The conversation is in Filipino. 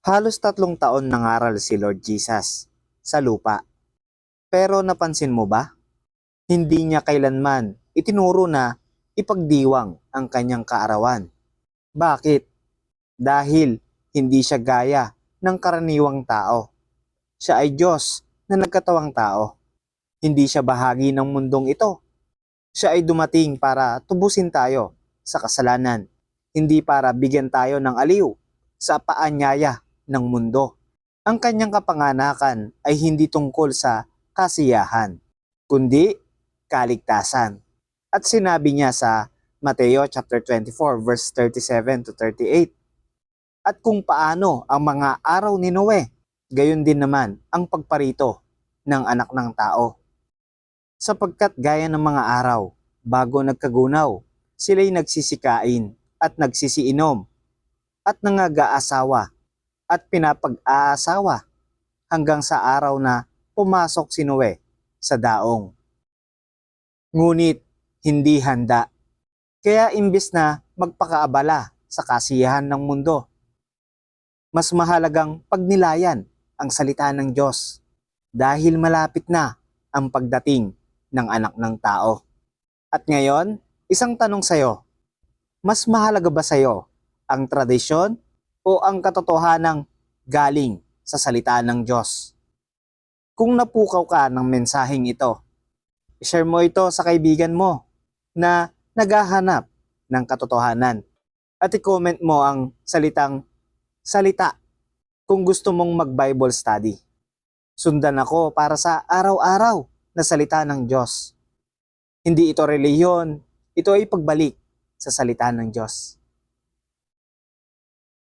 Halos tatlong taon nangaral si Lord Jesus sa lupa. Pero napansin mo ba? Hindi niya kailanman itinuro na ipagdiwang ang kanyang kaarawan. Bakit? Dahil hindi siya gaya ng karaniwang tao. Siya ay Diyos na nagkatawang tao. Hindi siya bahagi ng mundong ito. Siya ay dumating para tubusin tayo sa kasalanan, hindi para bigyan tayo ng aliw sa paanyaya ng mundo. Ang kanyang kapanganakan ay hindi tungkol sa kasiyahan, kundi kaligtasan. At sinabi niya sa Mateo chapter 24 verse 37 to 38. At kung paano ang mga araw ni Noe, gayon din naman ang pagparito ng anak ng tao. Sapagkat gaya ng mga araw, bago nagkagunaw, sila'y nagsisikain at nagsisiinom at nangagaasawa at pinapag-aasawa hanggang sa araw na pumasok si Noe sa daong. Ngunit hindi handa. Kaya imbis na magpakaabala sa kasiyahan ng mundo, mas mahalagang pagnilayan ang salita ng Diyos dahil malapit na ang pagdating ng anak ng tao. At ngayon, isang tanong sa'yo, mas mahalaga ba sa'yo ang tradisyon o ang katotohanang galing sa salita ng Diyos? Kung napukaw ka ng mensaheng ito, share mo ito sa kaibigan mo na naghahanap ng katotohanan at i-comment mo ang salitang salita kung gusto mong mag-Bible study. Sundan ako para sa araw-araw na salita ng Diyos. Hindi ito reliyon, ito ay pagbalik sa salita ng Diyos.